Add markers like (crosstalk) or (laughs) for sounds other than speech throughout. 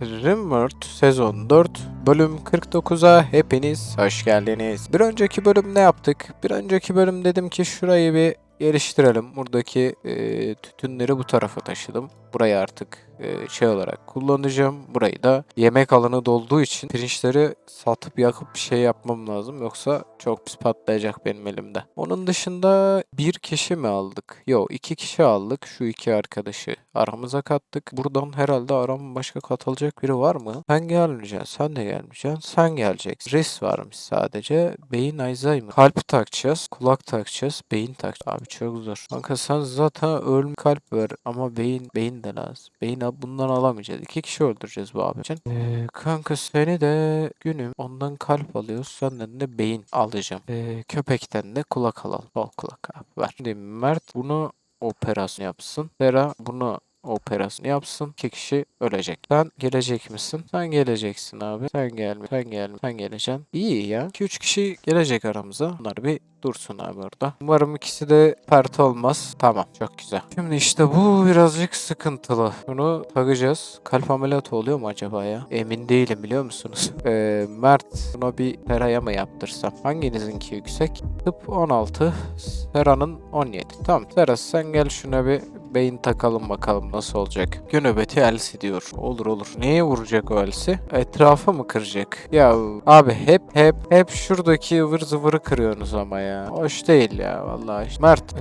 Rimworld sezon 4 bölüm 49'a hepiniz hoş geldiniz. Bir önceki bölüm ne yaptık? Bir önceki bölüm dedim ki şurayı bir geliştirelim. Buradaki e, tütünleri bu tarafa taşıdım. Burayı artık e, şey olarak kullanacağım. Burayı da yemek alanı dolduğu için pirinçleri satıp yakıp bir şey yapmam lazım. Yoksa çok pis patlayacak benim elimde. Onun dışında bir kişi mi aldık? Yok iki kişi aldık. Şu iki arkadaşı aramıza kattık. Buradan herhalde arama başka katılacak biri var mı? Sen gelmeyeceksin. Sen de gelmeyeceksin. Sen geleceksin. Res varmış sadece. Beyin Alzheimer. Kalp takacağız. Kulak takacağız. Beyin takacağız. Abi çok zor. Kanka sen zaten ölüm kalp ver ama beyin beyin de lazım. Beyin al- bundan alamayacağız. İki kişi öldüreceğiz bu abi için. Ee, kanka seni de günüm ondan kalp alıyoruz. Senden de beyin alacağım. Ee, köpekten de kulak alalım. Bol kulak abi ver. Şimdi Mert bunu operasyon yapsın. Sera bunu operasyon yapsın. İki kişi ölecek. Sen gelecek misin? Sen geleceksin abi. Sen gelme. Sen gelme. Sen geleceksin. İyi ya. 2-3 kişi gelecek aramıza. Bunlar bir dursun abi orada. Umarım ikisi de pert olmaz. Tamam. Çok güzel. Şimdi işte bu birazcık sıkıntılı. Bunu takacağız. Kalp ameliyatı oluyor mu acaba ya? Emin değilim biliyor musunuz? (laughs) Ee, Mert buna bir Sera'ya mı yaptırsam? Hanginizinki yüksek? Tıp 16. Sera'nın 17. Tamam. Sera sen gel şuna bir beyin takalım bakalım nasıl olacak. Gün nöbeti Elsi diyor. Olur olur. Neye vuracak o Elsi? Etrafa mı kıracak? Ya abi hep hep hep şuradaki ıvır zıvırı kırıyorsunuz ama ya. Hoş değil ya vallahi. Mert eee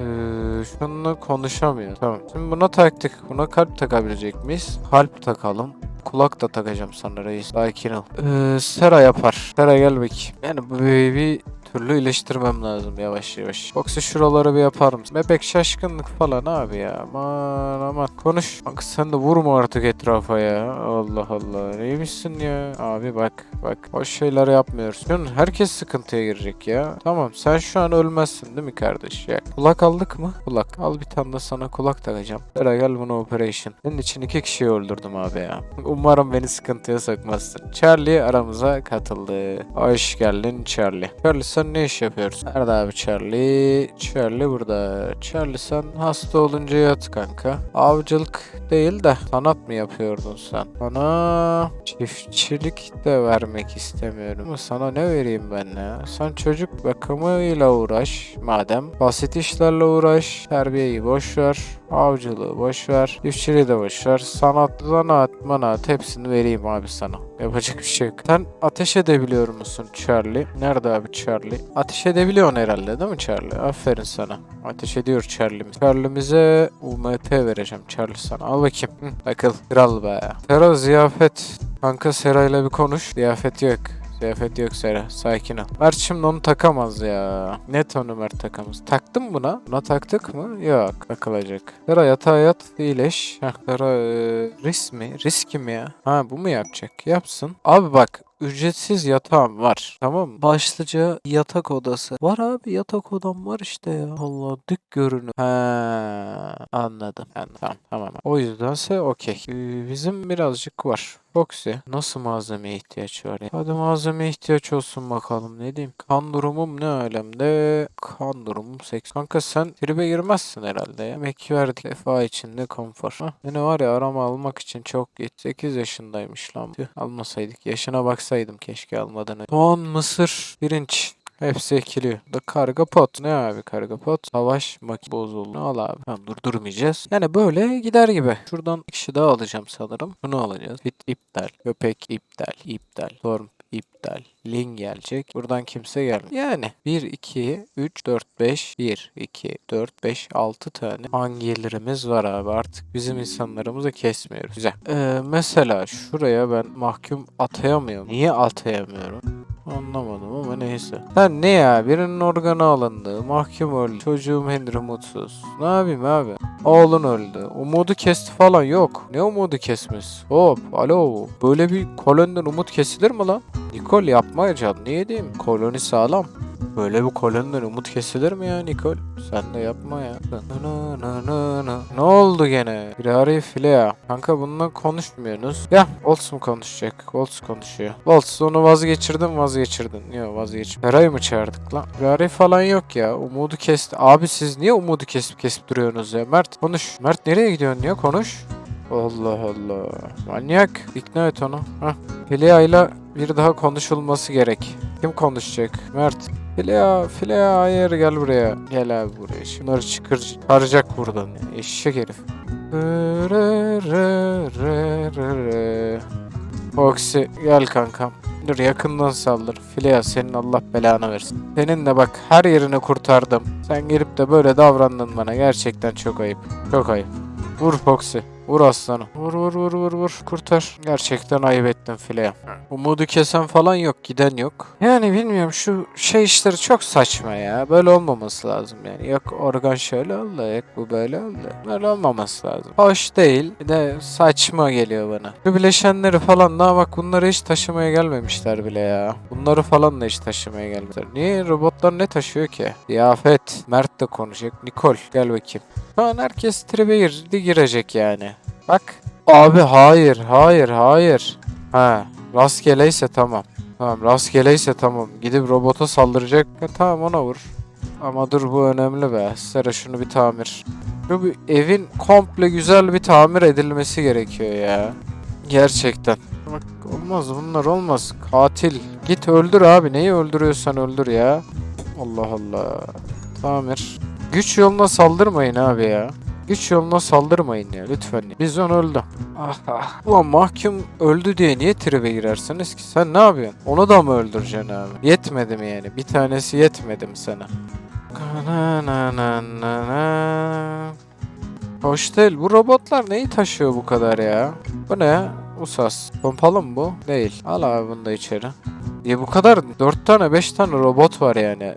şununla konuşamıyor. Tamam. Şimdi buna taktık. Buna kalp takabilecek miyiz? Kalp takalım. Kulak da takacağım sana reis. Sakin ol. Ee, Sera yapar. Sera gel bakayım. Yani bu bir türlü iyileştirmem lazım yavaş yavaş. Yoksa şuraları bir yapar mısın? Bebek şaşkınlık falan abi ya. Aman aman. Konuş. Bak sen de vurma artık etrafa ya. Allah Allah. Neymişsin ya? Abi bak bak. O şeyleri yapmıyoruz. Şunun herkes sıkıntıya girecek ya. Tamam sen şu an ölmezsin değil mi kardeş? Ya. Kulak aldık mı? Kulak. Al bir tane de sana kulak takacağım. Sera gel bunu operation. Senin için iki kişiyi öldürdüm abi ya. Umarım beni sıkıntıya sokmazsın. Charlie aramıza katıldı. Hoş geldin Charlie. Charlie sen ne iş yapıyorsun? Nerede abi Charlie? Charlie burada. Charlie sen hasta olunca yat kanka. Avcılık değil de sanat mı yapıyordun sen? Bana çiftçilik de vermek istemiyorum. Ama sana ne vereyim ben ya? Sen çocuk bakımıyla uğraş madem. Basit işlerle uğraş. Terbiyeyi boş ver. Avcılığı boş ver. Çiftçiliği de boş ver. Sanat, zanaat, manaat hepsini vereyim abi sana. Yapacak bir şey yok. Sen ateş edebiliyor musun Charlie? Nerede abi Charlie? Ateş edebiliyorsun herhalde değil mi Charlie? Aferin sana. Ateş ediyor Charlie'miz. Charlie'mize UMP vereceğim Charlie sana. Al bakayım. Hı, akıl. Kral be. Sera ziyafet. Kanka Sera'yla bir konuş. Ziyafet yok. Ziyafet yok Sera. Sakin ol. Mert şimdi onu takamaz ya. Net onu Mert takamaz. Taktın mı buna? Buna taktık mı? Yok. Takılacak. Sera yatağa yat. iyileş. Heh. Sera e, risk mi? Risk mi ya? Ha bu mu yapacak? Yapsın. Abi bak ücretsiz yatağım var. Tamam mı? Başlıca yatak odası. Var abi yatak odam var işte ya. Allah dik görünüm. He anladım. anladım. Tamam tamam. O yüzdense okey. Ee, bizim birazcık var. Foxy nasıl malzemeye ihtiyaç var ya? Hadi malzemeye ihtiyaç olsun bakalım ne diyeyim. Kan durumum ne alemde? Kan durumum seks. Kanka sen tribe girmezsin herhalde ya. Yemek verdik. Defa içinde konfor. Hah, beni var ya arama almak için çok geç. 8 yaşındaymış lan. Tüh, almasaydık. Yaşına baksaydım keşke almadan önce. Soğan, mısır, pirinç. Hepsi ekiliyor. Da karga pot. Ne abi karga pot? Savaş maki bozuldu. Al abi. Tamam durdurmayacağız. Yani böyle gider gibi. Şuradan bir kişi daha alacağım sanırım. Bunu alacağız. Bit iptal. Köpek iptal. iptal. Storm iptal. Link gelecek. Buradan kimse gelmiyor. Yani 1, 2, 3, 4, 5, 1, 2, 4, 5, 6 tane hangilerimiz var abi. Artık bizim insanlarımızı kesmiyoruz. Güzel. Ee, mesela şuraya ben mahkum atayamıyorum. Niye atayamıyorum? Anlamadım ama neyse. Sen ne ya? Birinin organı alındı. Mahkum öldü. Çocuğum Henry mutsuz. Ne yapayım abi? Oğlun öldü. Umudu kesti falan yok. Ne umudu kesmesi? Hop. Alo. Böyle bir koloniden umut kesilir mi lan? Nikol yapmayacaksın. Niye diyeyim? Koloni sağlam. Böyle bir koloniden umut kesilir mi ya Nikol? Sen de yapma ya. Ne oldu gene? Firari file ya. Kanka bununla konuşmuyorsunuz. Ya Volts mu konuşacak? Volts konuşuyor. Volts onu vazgeçirdin vazgeçirdin. Yok vazgeç. Feray'ı mı çağırdık lan? Firari falan yok ya. Umudu kesti. Abi siz niye umudu kesip kesip duruyorsunuz ya? Mert konuş. Mert nereye gidiyorsun ya? Konuş. Allah Allah. Manyak. İkna et onu. Hah. Filia ile bir daha konuşulması gerek. Kim konuşacak? Mert. Filia, Filia hayır gel buraya. Gel abi buraya. Şunları çıkır, çıkaracak buradan. Eşek herif. Foxy gel kankam. Dur yakından saldır. Filia senin Allah belanı versin. Seninle bak her yerini kurtardım. Sen gelip de böyle davrandın bana. Gerçekten çok ayıp. Çok ayıp. Vur Foxy. Vur aslanım. Vur vur vur vur vur. Kurtar. Gerçekten ayıp ettin fileye. Umudu kesen falan yok. Giden yok. Yani bilmiyorum şu şey işleri çok saçma ya. Böyle olmaması lazım yani. Yok organ şöyle oldu. Yok bu böyle oldu. Böyle olmaması lazım. Hoş değil. Bir de saçma geliyor bana. Şu bileşenleri falan daha bak bunları hiç taşımaya gelmemişler bile ya. Bunları falan da hiç taşımaya gelmişler. Niye robotlar ne taşıyor ki? Ziyafet. Mert de konuşacak. Nikol gel bakayım. Şu an herkes tribe girdi girecek yani. Bak. Abi hayır hayır hayır. Ha rastgeleyse tamam. Tamam rastgeleyse tamam. Gidip robota saldıracak. Ha, tamam ona vur. Ama dur bu önemli be. Sera şunu bir tamir. Şu bir evin komple güzel bir tamir edilmesi gerekiyor ya. Gerçekten. Bak olmaz bunlar olmaz. Katil. Git öldür abi. Neyi öldürüyorsan öldür ya. Allah Allah. Tamir. Güç yoluna saldırmayın abi ya. Güç yoluna saldırmayın ya lütfen. Bizon öldü. Ah ah. Ulan mahkum öldü diye niye tribe girersiniz ki? Sen ne yapıyorsun? Onu da mı öldüreceksin abi? Yetmedi mi yani? Bir tanesi yetmedi mi sana? Na. Hoş değil. Bu robotlar neyi taşıyor bu kadar ya? Bu ne? Usas. Pompalı mı bu? Değil. Al abi bunu da içeri. Diye bu kadar 4 tane 5 tane robot var yani.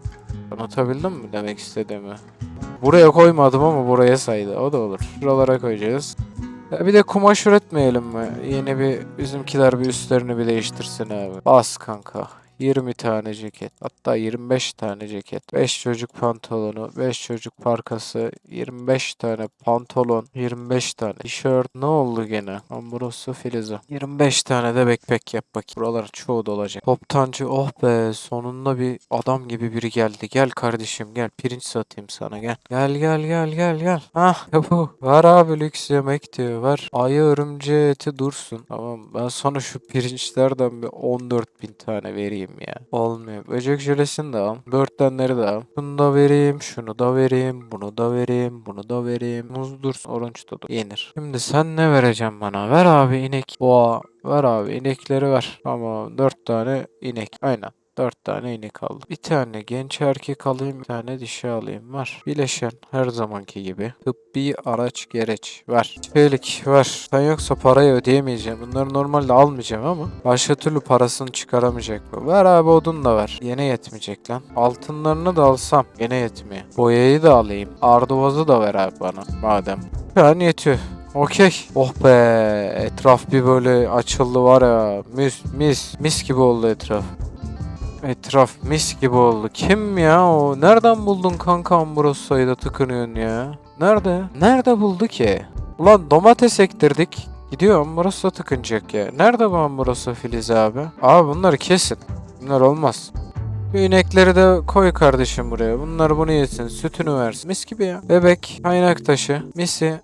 Anlatabildim mi demek istediğimi? Buraya koymadım ama buraya saydı. O da olur. Şuralara koyacağız. Ya bir de kumaş üretmeyelim mi? Yeni bir bizimkiler bir üstlerini bir değiştirsin abi. Bas kanka. 20 tane ceket. Hatta 25 tane ceket. 5 çocuk pantolonu, 5 çocuk parkası, 25 tane pantolon, 25 tane tişört. Ne oldu gene? Ambrosio Filiza. 25 tane de backpack yap bakayım. Buralar çoğu dolacak. Toptancı oh be sonunda bir adam gibi biri geldi. Gel kardeşim gel pirinç satayım sana gel. Gel gel gel gel gel. Hah bu. Var abi lüks yemek diyor. Var. Ayı örümceği eti dursun. Tamam ben sana şu pirinçlerden bir 14 bin tane vereyim ya. Olmuyor. Böcek jölesini de al. Börtlenleri de al. Bunu da vereyim. Şunu da vereyim. Bunu da vereyim. Bunu da vereyim. Muz dursun. Orange da. Yenir. Şimdi sen ne vereceksin bana? Ver abi inek. Boğa. Ver abi inekleri ver. Tamam. 4 tane inek. Aynen. Dört tane inek aldım. Bir tane genç erkek alayım, bir tane dişi alayım. Var. Bileşen her zamanki gibi. Tıbbi araç gereç. Var. Çelik var. Sen yoksa parayı ödeyemeyeceğim. Bunları normalde almayacağım ama başka türlü parasını çıkaramayacak bu. Ver abi odun da ver. Yine yetmeyecek lan. Altınlarını da alsam gene yetmiyor. Boyayı da alayım. Arduvazı da ver abi bana madem. Yani yetiyor. Okey. Oh be. Etraf bir böyle açıldı var ya. Mis mis. Mis gibi oldu etraf. Etraf mis gibi oldu. Kim ya o? Nereden buldun kanka Ambrosa'yı da tıkınıyorsun ya? Nerede? Nerede buldu ki? Ulan domates ektirdik. Gidiyor Ambrosa tıkınacak ya. Nerede bu Ambrosa Filiz abi? Abi bunları kesin. Bunlar olmaz. Bu inekleri de koy kardeşim buraya. Bunlar bunu yesin. Sütünü versin. Mis gibi ya. Bebek, kaynak taşı, misi,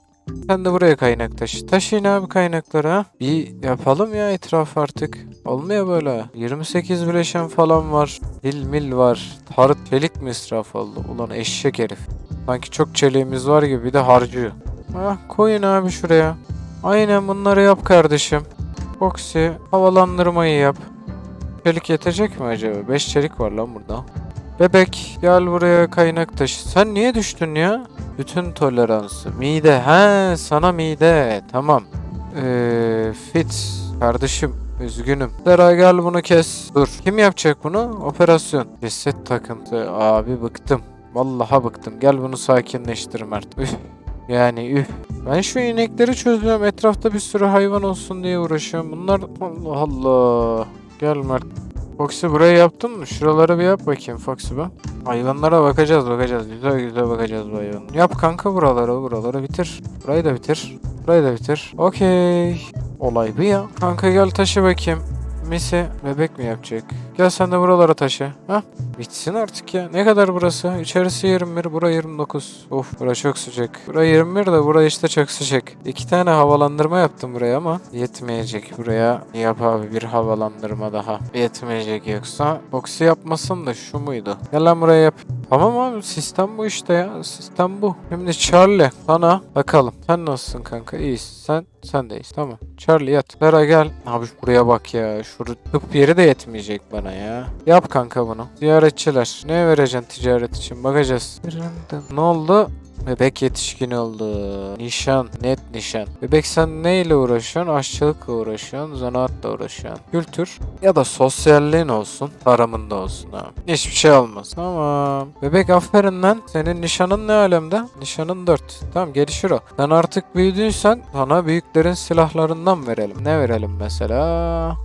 sen de buraya kaynak taşı. Taşıyın abi kaynakları ha. Bir yapalım ya etraf artık. Olmuyor böyle. 28 bileşen falan var. Dil mil var. Tarıt çelik mi israf oldu? Ulan eşek herif. Sanki çok çeliğimiz var gibi bir de harcıyor. Ha koyun abi şuraya. Aynen bunları yap kardeşim. Foxy havalandırmayı yap. Çelik yetecek mi acaba? 5 çelik var lan burada. Bebek gel buraya kaynak taşı. Sen niye düştün ya? Bütün toleransı. Mide. He sana mide. Tamam. Eee fit. Kardeşim üzgünüm. Zera gel bunu kes. Dur. Kim yapacak bunu? Operasyon. Ceset takıntı. Abi bıktım. Vallahi bıktım. Gel bunu sakinleştir Mert. Üf. Yani üf. Ben şu inekleri çözüyorum. Etrafta bir sürü hayvan olsun diye uğraşıyorum. Bunlar Allah Allah. Gel Mert. Foxy burayı yaptın mı? Şuralara bir yap bakayım Foxy be. Hayvanlara bakacağız bakacağız. Güzel güzel bakacağız bu hayvan. Yap kanka buraları buraları bitir. Burayı da bitir. Burayı da bitir. Okey. Olay bu ya. Kanka gel taşı bakayım. Misi bebek mi yapacak? Gel sen de buralara taşı. Hah. Bitsin artık ya. Ne kadar burası? İçerisi 21, bura 29. Of bura çok sıcak. Bura 21 de bura işte çok sıcak. İki tane havalandırma yaptım buraya ama yetmeyecek. Buraya yap abi bir havalandırma daha. Yetmeyecek yoksa. Boxy yapmasın da şu muydu? Gel lan buraya yap. Tamam abi sistem bu işte ya. Sistem bu. Şimdi Charlie sana bakalım. Sen nasılsın kanka? İyisin. Sen sen de iyisin. Tamam. Charlie yat. Lara gel. Abi buraya bak ya. Şurada tıp yeri de yetmeyecek bana ya. Yap kanka bunu. Ziyaretçiler. Ne vereceksin ticaret için? Bakacağız. Ne oldu? Bebek yetişkin oldu. Nişan. Net nişan. Bebek sen neyle uğraşıyorsun? Aşçılıkla uğraşıyorsun. Zanaatla uğraşıyorsun. Kültür ya da sosyalliğin olsun. Tarımında olsun abi. Hiçbir şey olmaz. Tamam. Bebek aferin lan. Senin nişanın ne alemde? Nişanın 4. Tamam gelişir o. Sen artık büyüdüysen sana büyüklerin silahlarından verelim. Ne verelim mesela?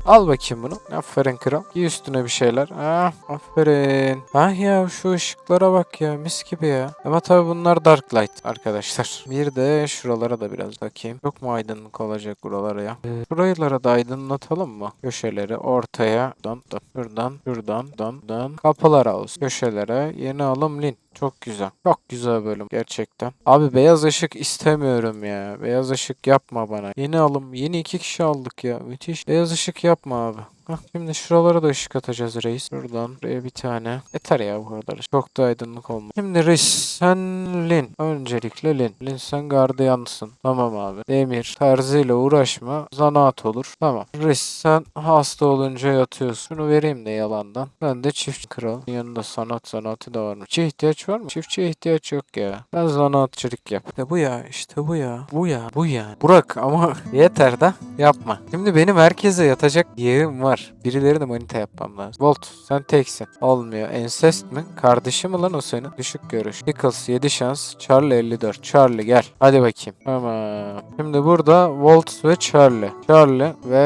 Al bakayım bunu. Aferin kral. Giy üstüne bir şeyler. Ah, aferin. Ah ya şu ışıklara bak ya. Mis gibi ya. Ama tabii bunlar dark light arkadaşlar. Bir de şuralara da biraz bakayım. Çok mu aydınlık olacak buralara ya? Ee, da aydınlatalım mı? Köşeleri ortaya. Buradan, buradan, buradan, buradan. Kapılar olsun. Köşelere yeni alım lin. Çok güzel. Çok güzel bölüm gerçekten. Abi beyaz ışık istemiyorum ya. Beyaz ışık yapma bana. Yeni alım. Yeni iki kişi aldık ya. Müthiş. Beyaz ışık yapma abi. Hah, şimdi şuralara da ışık atacağız reis. Buradan buraya bir tane. Yeter ya bu kadar. Çok da aydınlık olma. Şimdi reis sen Lin. Öncelikle Lin. Lin sen gardiyansın. Tamam abi. Demir tarzıyla uğraşma. Zanaat olur. Tamam. Reis sen hasta olunca yatıyorsun. Şunu vereyim de yalandan. Ben de çift kral. Yanında sanat zanaatı da varmış. Çiftçiye ihtiyaç var mı? Çiftçiye ihtiyaç yok ya. Ben zanaatçılık yap. İşte bu ya. işte bu ya. Bu ya. Bu ya. Burak ama (laughs) yeter de yapma. Şimdi benim herkese yatacak yerim var. Birileri de manita yapmam lazım. Volt sen teksin. Olmuyor. Ensest mi? Kardeşi mi lan o senin? Düşük görüş. Pickles 7 şans. Charlie 54. Charlie gel. Hadi bakayım. Tamam. Şimdi burada Volt ve Charlie. Charlie ve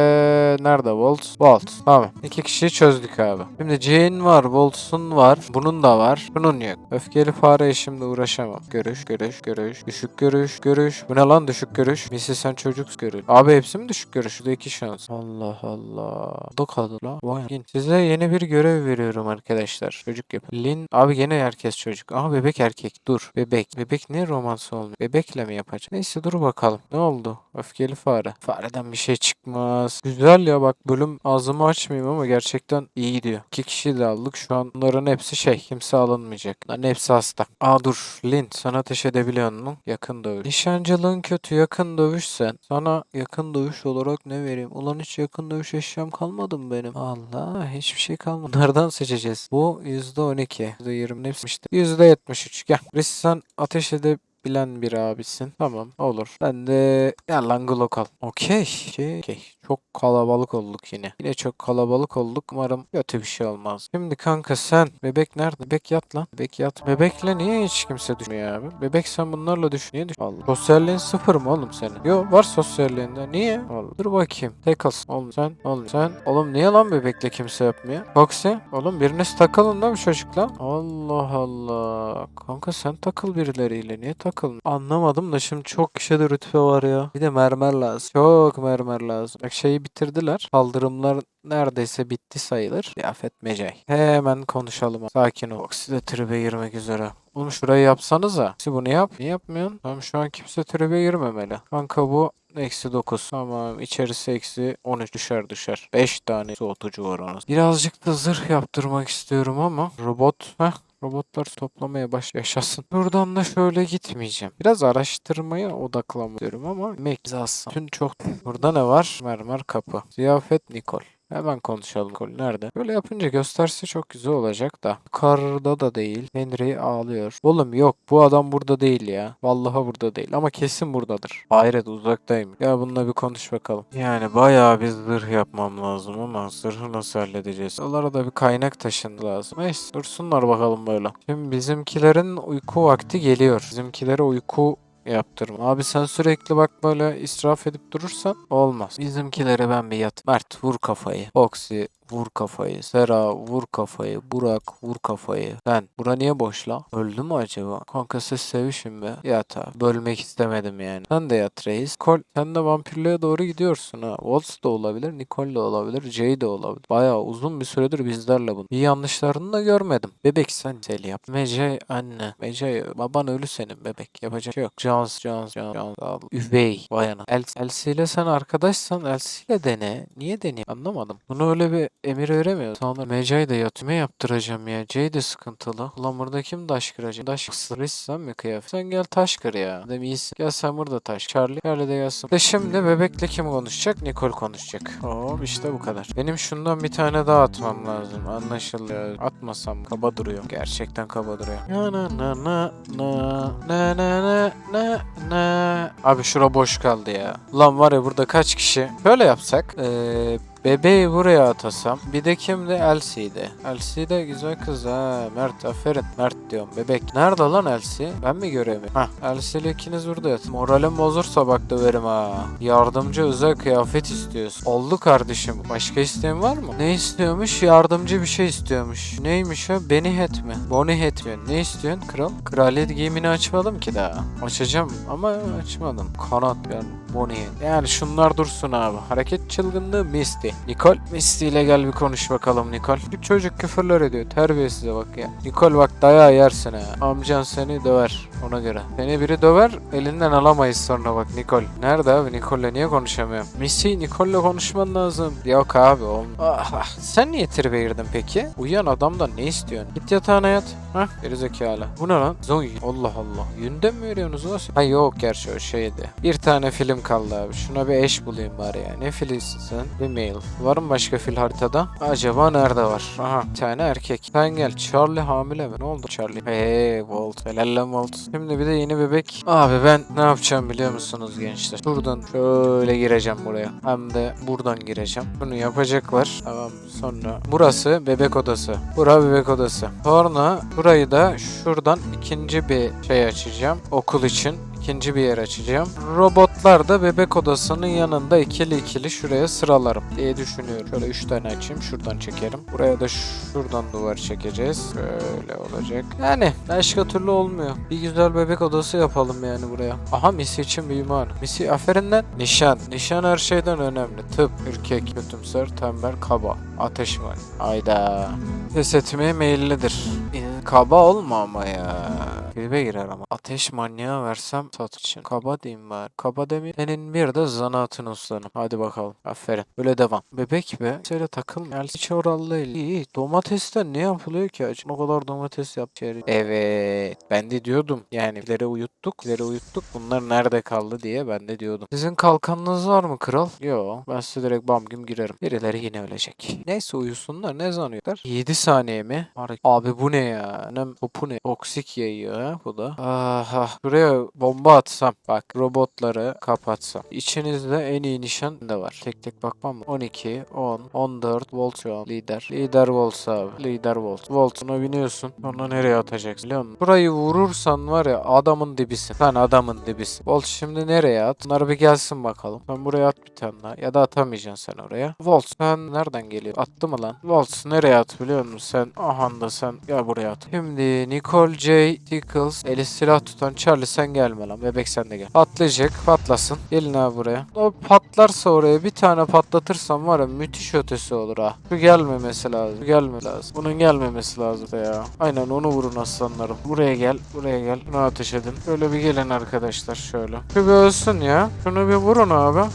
nerede Volt? Volt. Tamam. İki kişiyi çözdük abi. Şimdi Jane var. Volt'un var. Bunun da var. Bunun yok. Öfkeli fare şimdi uğraşamam. Görüş, görüş, görüş. Düşük görüş, görüş. Bu ne lan düşük görüş? Misi sen çocuk görüş. Abi hepsi mi düşük görüş? Şurada iki şans. Allah Allah. Da kadın lan. Vay. Size yeni bir görev veriyorum arkadaşlar. Çocuk yapın. Lin. Abi gene herkes çocuk. Aha bebek erkek. Dur. Bebek. Bebek ne romansı olmuyor? Bebekle mi yapacak? Neyse dur bakalım. Ne oldu? Öfkeli fare. Fareden bir şey çıkmaz. Güzel ya bak bölüm ağzımı açmayayım ama gerçekten iyi gidiyor. İki kişi de aldık. Şu an bunların hepsi şey. Kimse alınmayacak. Bunların hepsi hasta. Aa dur. Lin sana ateş edebiliyor musun? Yakın dövüş. Nişancılığın kötü. Yakın dövüşsen. Sana yakın dövüş olarak ne vereyim? Ulan hiç yakın dövüş eşyam kalmadı mı benim? Allah hiçbir şey kalmadı. Bunlardan seçeceğiz. Bu %12. %20 neymişti? %73. Gel. Reis sen ateş edip bilen bir abisin. Tamam olur. Ben de ya lan Glock al. Okey. Okey. Okey. Çok kalabalık olduk yine. Yine çok kalabalık olduk. Umarım kötü bir şey olmaz. Şimdi kanka sen bebek nerede? Bebek yat lan. Bebek yat. Bebekle niye hiç kimse düşmüyor abi? Bebek sen bunlarla düş. Niye düş? Allah. Sosyalliğin sıfır mı oğlum senin? Yo var sosyalliğinde. Niye? Allah. Dur bakayım. Tackles. Oğlum sen. Oğlum sen. Oğlum niye lan bebekle kimse yapmıyor? Foxy. Oğlum biriniz takılın da bu çocukla. Allah Allah. Kanka sen takıl birileriyle. Niye takılın? Anlamadım da şimdi çok kişide rütbe var ya. Bir de mermer lazım. Çok mermer lazım. Bak şeyi bitirdiler. Kaldırımlar neredeyse bitti sayılır. Kıyafet Mecay. Hemen konuşalım. Sakin ol. Foxy de tribe girmek üzere. Oğlum şurayı yapsanıza. Siz bunu yap. Niye yapmıyorsun? Tamam şu an kimse tribe girmemeli. Kanka bu Eksi 9. Tamam içerisi eksi 13 düşer düşer. 5 tane soğutucu var onun. Birazcık da zırh yaptırmak istiyorum ama robot heh Robotlar toplamaya baş yaşasın. (laughs) Buradan da şöyle gitmeyeceğim. Biraz araştırmaya odaklanıyorum ama emek az. Tüm çok. Burada ne var? Mermer kapı. Ziyafet Nikol. Hemen konuşalım. Nikol nerede? Böyle yapınca gösterse çok güzel olacak da. Yukarıda da değil. Henry ağlıyor. Oğlum yok bu adam burada değil ya. Vallahi burada değil ama kesin buradadır. Hayret uzaktayım. Ya bununla bir konuş bakalım. Yani bayağı bir zırh yapmam lazım ama zırhı nasıl halledeceğiz? Oralara da bir kaynak taşındı lazım. Neyse dursunlar bakalım böyle. Şimdi bizimkilerin uyku vakti geliyor. Bizimkilere uyku yaptırma. Abi sen sürekli bak böyle israf edip durursan olmaz. Bizimkilere ben bir yat. Mert vur kafayı. Foxy vur kafayı. Sera vur kafayı. Burak vur kafayı. Ben. Bura niye boş la? Öldü mü acaba? Kanka siz sevişin be. Yat abi. Bölmek istemedim yani. Sen de yat reis. Kol sen de vampirliğe doğru gidiyorsun ha. Waltz da olabilir. Nicole de olabilir. Jay de olabilir. Bayağı uzun bir süredir bizlerle bunu. Bir yanlışlarını da görmedim. Bebek sen sel yap. Mecay anne. Mecay baban ölü senin bebek. Yapacak şey yok. Jones, Jones, Jones, Jones. Üvey. Vay ana. El, Elsie ile sen arkadaşsan Elsie ile dene. Niye deneyim? Anlamadım. Bunu öyle bir emir veremiyor. Sanırım Mecai de yatma yaptıracağım ya. Jay de sıkıntılı. Ulan burada kim taş kıracak? Taş kırsın sen mi kıyafet? Sen gel taş kır ya. Dem iyisin. Gel sen burada taş. Charlie. Charlie de gelsin. De şimdi bebekle kim konuşacak? Nicole konuşacak. Oo işte bu kadar. Benim şundan bir tane daha atmam lazım. Anlaşılıyor. Atmasam kaba duruyor. Gerçekten kaba duruyor. Na na na na na na na na na na. Abi şura boş kaldı ya. Ulan var ya burada kaç kişi? Böyle yapsak. Eee Bebeği buraya atasam. Bir de kimdi? Elsie'ydi. Elsie de güzel kız ha. Mert aferin. Mert diyorum. Bebek. Nerede lan Elsie? Ben mi göremiyorum? Hah. Elsie ile ikiniz burada yatın. Moralim bozursa bak döverim ha. Yardımcı özel kıyafet istiyorsun. Oldu kardeşim. Başka isteğin var mı? Ne istiyormuş? Yardımcı bir şey istiyormuş. Neymiş o? Beni het mi? Boni het mi? Ne istiyorsun kral? Kraliyet giyimini açmadım ki daha. Açacağım ama açmadım. Kanat yani. Boni het. Yani şunlar dursun abi. Hareket çılgınlığı Misty. Nicole. Misty ile gel bir konuş bakalım Nicole. Bu çocuk küfürler ediyor. Terbiyesize bak ya. Nicole bak dayağı yersin ha. Amcan seni döver. Ona göre. Seni biri döver elinden alamayız sonra bak Nicole. Nerede abi Nicole'le niye konuşamıyorum? Missy Nicole'le konuşman lazım. Yok abi oğlum. Ah, ah. Sen niye tribe girdin peki? Uyuyan adamdan ne istiyorsun? Git yatağına yat. Hah gerizekalı. Bu ne lan? Zoe. Allah Allah. Yünden mi veriyorsunuz? Ha yok gerçi o şeydi. Bir tane film kaldı abi. Şuna bir eş bulayım bari ya. Ne filisin? Bir mail. Var mı başka fil haritada? Acaba nerede var? Aha bir tane erkek. Sen gel. Charlie hamile mi? Ne oldu Charlie? Eee Walt. Helal lan Walt. Şimdi bir de yeni bebek. Abi ben ne yapacağım biliyor musunuz gençler? Şuradan şöyle gireceğim buraya. Hem de buradan gireceğim. Bunu yapacaklar. Tamam sonra. Burası bebek odası. Bura bebek odası. Sonra burayı da şuradan ikinci bir şey açacağım. Okul için ikinci bir yer açacağım. Robotlar da bebek odasının yanında ikili ikili şuraya sıralarım diye düşünüyorum. Şöyle 3 tane açayım. Şuradan çekerim. Buraya da şuradan duvar çekeceğiz. Böyle olacak. Yani başka türlü olmuyor. Bir güzel bebek odası yapalım yani buraya. Aha Misi için bir ünvan. Misi aferin lan. Nişan. Nişan her şeyden önemli. Tıp, ürkek, kötümser, tembel, kaba. Ateş var. Ayda. Pes etmeye meyillidir. Ee, Kaba olma ama ya. Gribe girer ama. Ateş manyağı versem sat için. Kaba diyeyim bari. Kaba demeyeyim. Senin bir de zanaatın uslanım. Hadi bakalım. Aferin. Böyle devam. Bebek be. Şöyle takılma. El hiç oralı değil. İyi. Domatesten ne yapılıyor ki acı? O kadar domates yap içeri. Evet. Ben de diyordum. Yani ileri uyuttuk. ileri uyuttuk. Bunlar nerede kaldı diye ben de diyordum. Sizin kalkanınız var mı kral? Yo. Ben size direkt bam güm girerim. Birileri yine ölecek. Neyse uyusunlar. Ne zanıyorlar? 7 saniye mi? Abi bu ne ya? Nem topu ne? Toksik ha bu da. Aha. Şuraya bomba atsam. Bak robotları kapatsam. İçinizde en iyi nişan da var. Tek tek bakmam mı? 12, 10, 14 volt şu an lider. Lider volt abi. Lider volt. Volt. Buna biniyorsun. Sonra nereye atacaksın biliyor musun? Burayı vurursan var ya adamın dibisin. Sen adamın dibisin. Volt şimdi nereye at? Bunlar bir gelsin bakalım. Ben buraya at bir tane daha. Ya da atamayacaksın sen oraya. Volt sen nereden geliyor? Attı mı lan? Volt nereye at biliyor musun? Sen aha da sen gel buraya. Şimdi Nicole J. Tickles eli silah tutan Charlie sen gelme lan. Bebek sen de gel. Patlayacak. Patlasın. Gelin abi buraya. O patlarsa oraya bir tane patlatırsam var ya müthiş ötesi olur ha. Şu gelmemesi lazım. Şu gelmemesi lazım. Bunun gelmemesi lazım ya. Aynen onu vurun aslanlarım. Buraya gel. Buraya gel. Buna ateş edin. Şöyle bir gelin arkadaşlar şöyle. Şu bir ölsün ya. Şunu bir vurun abi.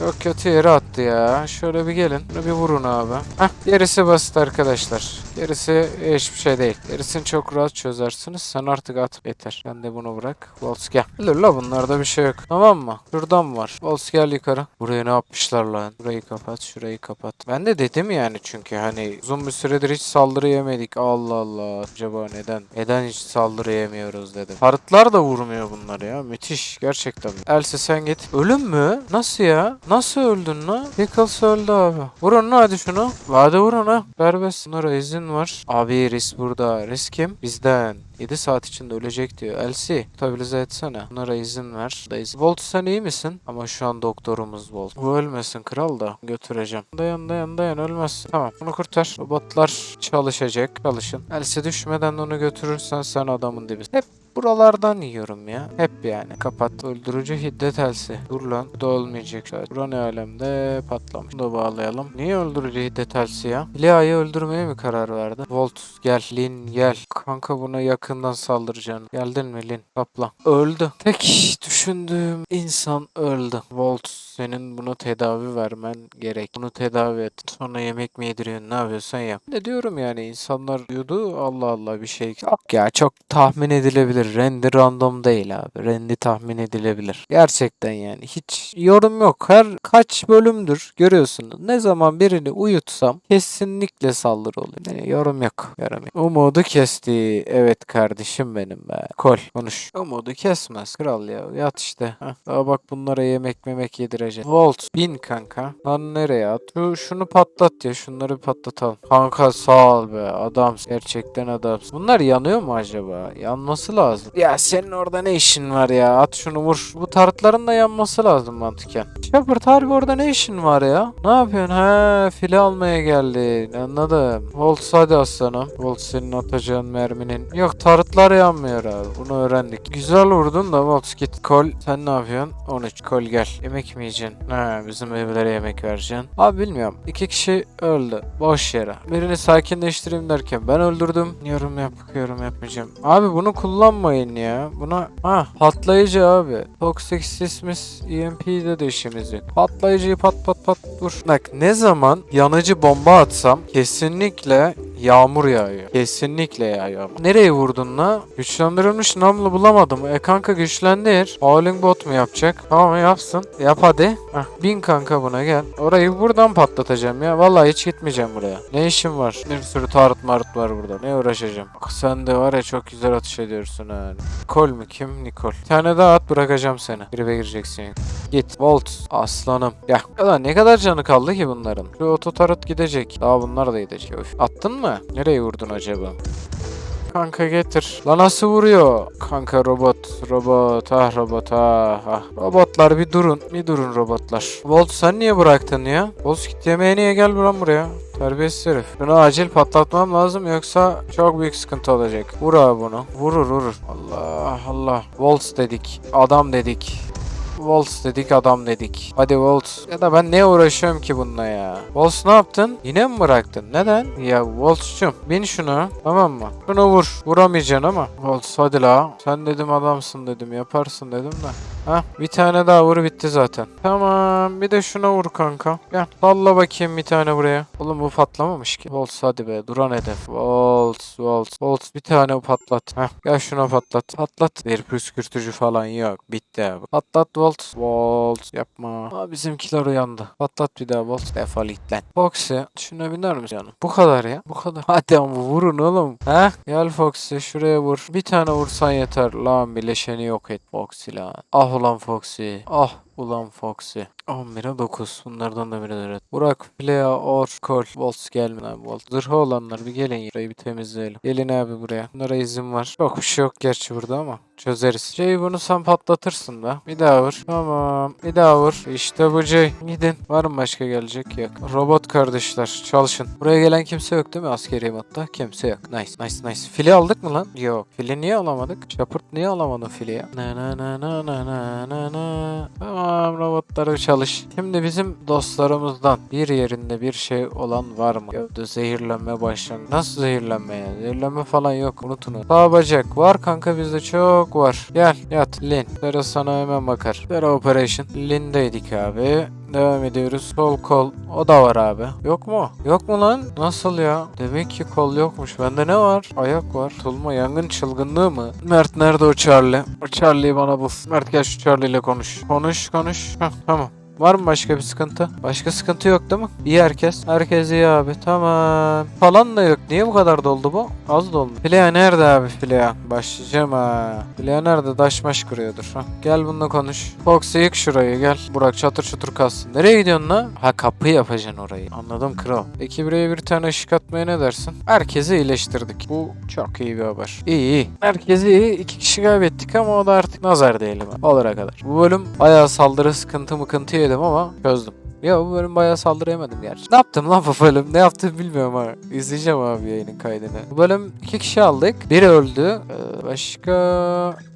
Yok kötü yere attı ya. Şöyle bir gelin. Bunu bir vurun abi. Heh gerisi basit arkadaşlar. Gerisi hiçbir şey değil. Gerisini çok rahat çözersiniz. Sen artık at yeter. Ben de bunu bırak. Volts gel. Bilir la bunlarda bir şey yok. Tamam mı? Şuradan var. Volts gel yukarı. Buraya ne yapmışlar lan? Burayı kapat. Şurayı kapat. Ben de dedim yani çünkü hani uzun bir süredir hiç saldırı yemedik. Allah Allah. Acaba neden? Neden hiç saldırı yemiyoruz dedim. Harıtlar da vurmuyor bunlar ya. Müthiş. Gerçekten. Elsi sen git. Ölüm mü? Nasıl ya? Nasıl öldün lan? Pickles öldü abi. Vurun hadi şunu. Hadi vurun ha. Serbest. Bunlara izin var. Abi risk burada. Risk kim? Bizden. 7 saat içinde ölecek diyor. Elsie stabilize etsene. Bunlara izin ver. İzin. Volt sen iyi misin? Ama şu an doktorumuz Volt. Bu ölmesin kral da götüreceğim. Dayan dayan dayan ölmezsin. Tamam bunu kurtar. Robotlar çalışacak. Çalışın. Elsie düşmeden onu götürürsen sen adamın dibisin. Hep Buralardan yiyorum ya. Hep yani. Kapat. Öldürücü hiddet elsi. Dur lan. Bu da olmayacak. Bura ne alemde patlamış. Bunu da bağlayalım. Niye öldürücü hiddet elsi ya? Lia'yı öldürmeye mi karar verdi? Volt gel. Lin gel. Kanka buna yakından saldıracaksın. Geldin mi Lin? Kapla. Öldü. Tek düşündüğüm insan öldü. Volt senin bunu tedavi vermen gerek. Bunu tedavi et. Sonra yemek mi yediriyorsun ne yapıyorsan yap. Ne diyorum yani insanlar diyordu Allah Allah bir şey. Yok ya çok tahmin edilebilir. Randy random değil abi. Randy tahmin edilebilir. Gerçekten yani hiç yorum yok. Her kaç bölümdür görüyorsunuz. Ne zaman birini uyutsam kesinlikle saldırı oluyor. Yani yorum yok. Yorum yok. Umudu kesti. Evet kardeşim benim be. Kol konuş. Umudu kesmez kral ya. Yat işte. Heh. Daha bak bunlara yemek memek yedireceksin. Volt bin kanka. Lan nereye at? Şu, şunu patlat ya. Şunları patlatalım. Kanka sağ ol be. Adam gerçekten adamsın. Bunlar yanıyor mu acaba? Yanması lazım. Ya senin orada ne işin var ya? At şunu vur. Bu tartların da yanması lazım mantıken. Shepard harbi orada ne işin var ya? Ne yapıyorsun? He file almaya geldin. Anladım. Volt hadi aslanım. Volt senin atacağın merminin. Yok tarıtlar yanmıyor abi. Bunu öğrendik. Güzel vurdun da Volt git. Kol sen ne yapıyorsun? 13 kol gel. Yemek mi yiyeceksin? He bizim evlere yemek vereceksin. Abi bilmiyorum. İki kişi öldü. Boş yere. Birini sakinleştireyim derken ben öldürdüm. Yorum yap, yorum yapmayacağım. Abi bunu kullanmayın ya. Buna ha patlayıcı abi. Toxic Sismis EMP'de de işimiz yok. Patlayıcıyı pat pat pat vur. Bak ne zaman yanıcı bomba atsam kesinlikle yağmur yağıyor. Kesinlikle yağıyor. Nereye vurdun la? Güçlendirilmiş namlu bulamadım. E kanka güçlendir. Howling bot mu yapacak? Tamam yapsın. Yap hadi. Heh, bin kanka buna gel. Orayı buradan patlatacağım ya. Vallahi hiç gitmeyeceğim buraya. Ne işim var? Bir sürü tarıt marıt var burada. Ne uğraşacağım? Sen de var ya çok güzel atış ediyorsun ha. Kol mu kim? Nikol. Bir tane daha at bırakacağım seni. Gribe gireceksin. Git. Volt. Aslanım. Ya. Ya ne kadar canı kaldı ki bunların? Şu oto tarot gidecek. Daha bunlar da gidecek. Öf. Attın mı? Nereye vurdun acaba? Kanka getir. La nasıl vuruyor? Kanka robot, robot, ah robot, ah, ah. Robotlar bir durun, bir durun robotlar. Volt sen niye bıraktın ya? Volt git yemeğe niye gel buram buraya? Terbiyesiz herif. Bunu acil patlatmam lazım yoksa çok büyük sıkıntı olacak. Vur abi bunu. Vurur vurur. Allah Allah. Volt dedik. Adam dedik. Waltz dedik adam dedik. Hadi Waltz. Ya da ben ne uğraşıyorum ki bununla ya? Waltz ne yaptın? Yine mi bıraktın? Neden? Ya Waltz'cum bin şunu. Tamam mı? Şunu vur. Vuramayacaksın ama. Waltz hadi la. Sen dedim adamsın dedim. Yaparsın dedim de. Hah bir tane daha vur bitti zaten. Tamam bir de şuna vur kanka. Gel salla bakayım bir tane buraya. Oğlum bu patlamamış ki. Waltz hadi be duran hedef. Waltz Waltz. Waltz bir tane patlat. Heh gel şuna patlat. Patlat. Bir püskürtücü falan yok. Bitti abi. Patlat Waltz. Waltz yapma. Aa, bizimkiler uyandı. Patlat bir daha Waltz. Defol git lan. Foxy şuna biner misin canım? Bu kadar ya. Bu kadar. Hadi ama vurun oğlum. Heh gel Foxy şuraya vur. Bir tane vursan yeter. Lan bileşeni yok et Foxy lan. Ah ulan Foxy. Ah ulan Foxy. 11'e 9. Bunlardan da biri öğret. Burak, Plea, Or, Kol, Volts gelme abi Volt. Zırhı olanlar bir gelin. Burayı bir temizleyelim. Gelin abi buraya. Bunlara izin var. Çok bir şey yok gerçi burada ama. Çözeriz. Şey bunu sen patlatırsın da. Bir daha vur. Tamam. Bir daha vur. İşte bu Jay. Gidin. Var mı başka gelecek? Yok. Robot kardeşler çalışın. Buraya gelen kimse yok değil mi askeri hatta? Kimse yok. Nice. Nice nice. Fili aldık mı lan? Yok. Fili niye alamadık? Shepard niye alamadın fili ya? Na na na na na na na na. Tamam robotları çalış. Şimdi bizim dostlarımızdan bir yerinde bir şey olan var mı? Gövde zehirlenme başlangıç. Nasıl zehirlenme ya? Zehirlenme falan yok. Unutun. Sağ bacak. Var kanka bizde çok var. Gel yat. Lin. Sera sana hemen bakar. Sera operation. Lin'deydik abi. Devam ediyoruz. Sol kol. O da var abi. Yok mu? Yok mu lan? Nasıl ya? Demek ki kol yokmuş. Bende ne var? Ayak var. Tulma yangın çılgınlığı mı? Mert nerede o Charlie? O Charlie'yi bana bul. Mert gel şu Charlie ile konuş. Konuş konuş. Heh, tamam. Var mı başka bir sıkıntı? Başka sıkıntı yok değil mi? İyi herkes. Herkes iyi abi. Tamam. Falan da yok. Niye bu kadar doldu bu? Az doldu. Filea nerede abi Filea? Başlayacağım ha. Filea nerede? Daşmaş kırıyordur. Hah. Gel bununla konuş. Fox yık şurayı gel. Burak çatır çutur kalsın. Nereye gidiyorsun lan? Ha kapı yapacaksın orayı. Anladım kral. Peki buraya bir tane ışık atmaya ne dersin? Herkesi iyileştirdik. Bu çok iyi bir haber. İyi iyi. Herkesi iyi. İki kişi kaybettik ama o da artık nazar diyelim. Olarak kadar. Bu bölüm bayağı saldırı sıkıntı mıkıntı yedim ama çözdüm. Ya bu bölüm bayağı saldırı yemedim gerçi. Ne yaptım lan bu bölüm? Ne yaptım bilmiyorum ha. İzleyeceğim abi yayının kaydını. Bu bölüm iki kişi aldık. Biri öldü. Ee, başka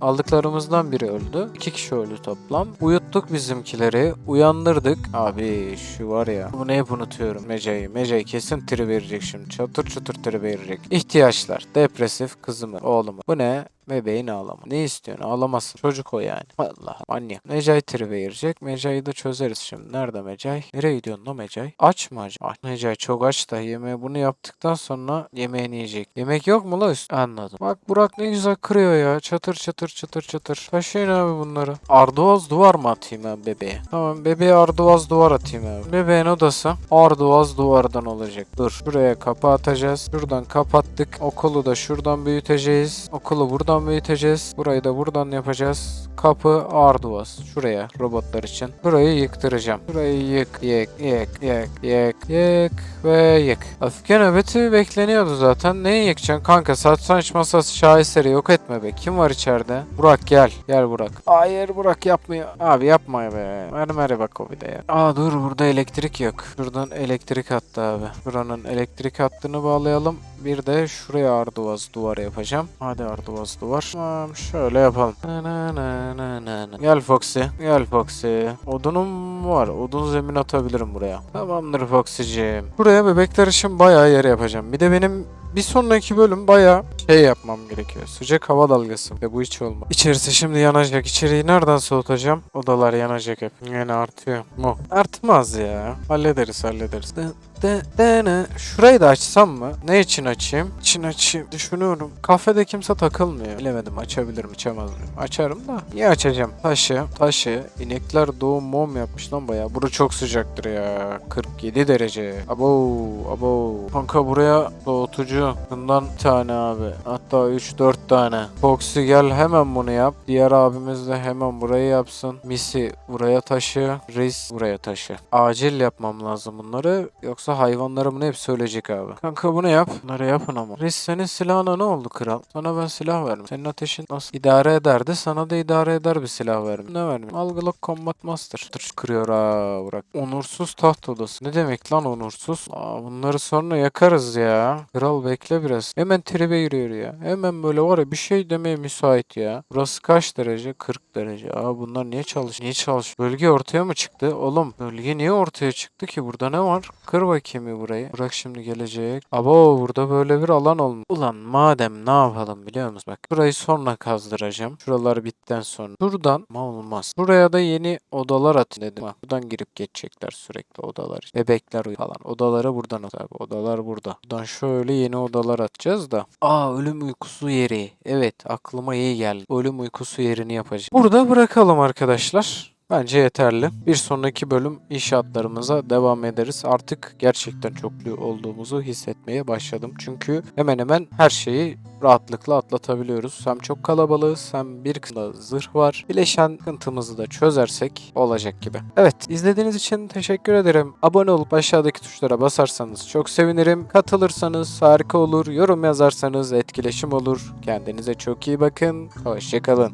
aldıklarımızdan biri öldü. İki kişi öldü toplam. Uyuttuk bizimkileri. Uyandırdık. Abi şu var ya. Bunu hep unutuyorum. Meca'yı. Meca'yı kesin tri verecek şimdi. Çatır çatır tri verecek. İhtiyaçlar. Depresif kızımı. Oğlumu. Bu ne? Bebeğin ağlama. Ne istiyorsun? Ağlamasın. Çocuk o yani. Allah manyak. Mecai tri verecek. Mecai'yi de çözeriz şimdi. Nerede Mecai? Nereye gidiyorsun lan Mecai? Aç mı acaba? Ah Mecai çok aç da yemeği bunu yaptıktan sonra yemeğini yiyecek. Yemek yok mu la? Anladım. Bak Burak ne güzel kırıyor ya. Çatır çatır çatır çatır. Taşıyın abi bunları. Arduaz duvar mı atayım ben bebeğe? Tamam bebeğe arduaz duvar atayım abi. Bebeğin odası arduaz duvardan olacak. Dur. Buraya kapı atacağız. Şuradan kapattık. Okulu da şuradan büyüteceğiz. Okulu buradan büyüteceğiz. Burayı da buradan yapacağız. Kapı arduaz. Şuraya robotlar için. Burayı yıktıracağım. Burayı yık yık yık yık yık yık ve yık. Öfke nöbeti bekleniyordu zaten. Neyi yıkacaksın kanka? Satranç masası şaheseri yok etme be. Kim var içeride? Burak gel. Gel Burak. Hayır Burak yapmıyor. Abi yapma be. Mermer bak o bir de ya. Aa dur burada elektrik yok. Şuradan elektrik hattı abi. Buranın elektrik hattını bağlayalım. Bir de şuraya arduvaz duvar yapacağım. Hadi arduvaz duvar. Tamam şöyle yapalım. Gel Foxy. Gel Foxy. Odunum var. Odun zemin atabilirim buraya. Tamamdır Foxy'cim. Buraya bebekler için bayağı yer yapacağım. Bir de benim bir sonraki bölüm bayağı şey yapmam gerekiyor. Sıcak hava dalgası ve bu hiç olmaz. İçerisi şimdi yanacak. İçeriği nereden soğutacağım? Odalar yanacak hep. Yani artıyor mu? Artmaz ya. Hallederiz hallederiz. Şurayı da açsam mı? Ne için açayım? İçin açayım. Düşünüyorum. Kafede kimse takılmıyor. Bilemedim açabilirim açamaz mıyım? Açarım da. Niye açacağım? Taşı. Taşı. İnekler doğum mom yapmış lan bayağı. Bura çok sıcaktır ya. 47 derece. Abo. Abo. Kanka buraya soğutucu. Bundan bir tane abi. Hatta 3-4 tane. Foxy gel hemen bunu yap. Diğer abimiz de hemen burayı yapsın. Missy buraya taşı. Riz buraya taşı. Acil yapmam lazım bunları. Yoksa hayvanlarımın hepsi ölecek abi. Kanka bunu yap. Bunları yapın ama. Riz senin silahına ne oldu kral? Sana ben silah verdim. Senin ateşin nasıl idare ederdi? Sana da idare eder bir silah verdim. Ne verdim? Algılık Combat Master. Tır kırıyor ha bırak. Onursuz taht odası. Ne demek lan onursuz? Aa, bunları sonra yakarız ya. Kral bekle biraz. Hemen tribe giriyor ya. Hemen böyle var ya bir şey demeye müsait ya. Burası kaç derece? 40 derece. Aa bunlar niye çalış? Niye çalış? Bölge ortaya mı çıktı? Oğlum bölge niye ortaya çıktı ki? Burada ne var? Kır bakayım bir burayı. Bırak şimdi gelecek. Abo burada böyle bir alan olmuş. Ulan madem ne yapalım biliyor musun? Bak burayı sonra kazdıracağım. Şuralar bitten sonra. Şuradan ma olmaz. Buraya da yeni odalar at dedim. Ha, buradan girip geçecekler sürekli odalar. Bebekler falan. Odaları buradan at abi. Odalar burada. Buradan şöyle yeni odalar atacağız da. Aa ölüm uykusu yeri. Evet aklıma iyi geldi. Ölüm uykusu yerini yapacağım. Burada bırakalım arkadaşlar. Bence yeterli. Bir sonraki bölüm inşaatlarımıza devam ederiz. Artık gerçekten çoklu olduğumuzu hissetmeye başladım. Çünkü hemen hemen her şeyi rahatlıkla atlatabiliyoruz. Hem çok kalabalığız hem bir kısımda zırh var. Bileşen sıkıntımızı da çözersek olacak gibi. Evet izlediğiniz için teşekkür ederim. Abone olup aşağıdaki tuşlara basarsanız çok sevinirim. Katılırsanız harika olur. Yorum yazarsanız etkileşim olur. Kendinize çok iyi bakın. Hoşçakalın.